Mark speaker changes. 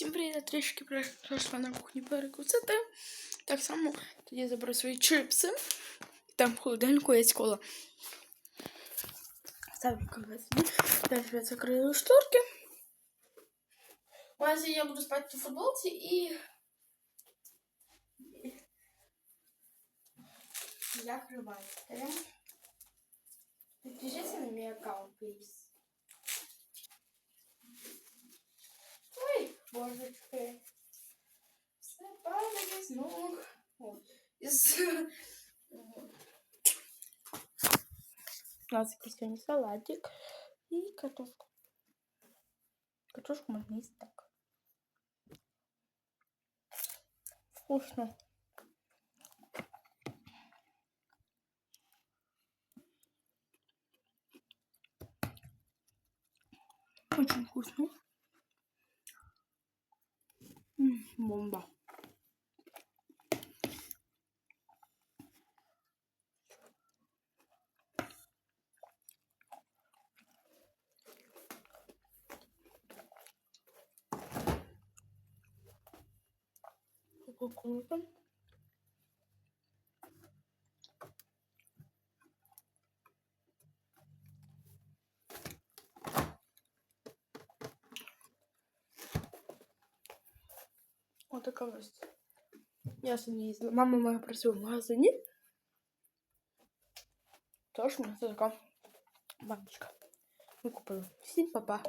Speaker 1: Всім привіт, я трішки прийшла на кухню перекусити. Так само тоді заберу свої чипси. Там в холодильнику є кола. Ставлю кавець. Далі я закрию шторки. Ось я буду спати в футболці і. Закривайте. Підпишіться на мій аккаунт, please. Ой, божечки. Все падає з ног. О, Із... У нас якийсь сьогодні салатик і картошка. Картошку можна їсти так. Вкусно. Очень вкусно. 음, 뭔가. 이거 공금? Отака ось. Я сьогодні їздила. Мама моя працює в магазині. Тож у нас така баночка. Ми купили. Всім па-па.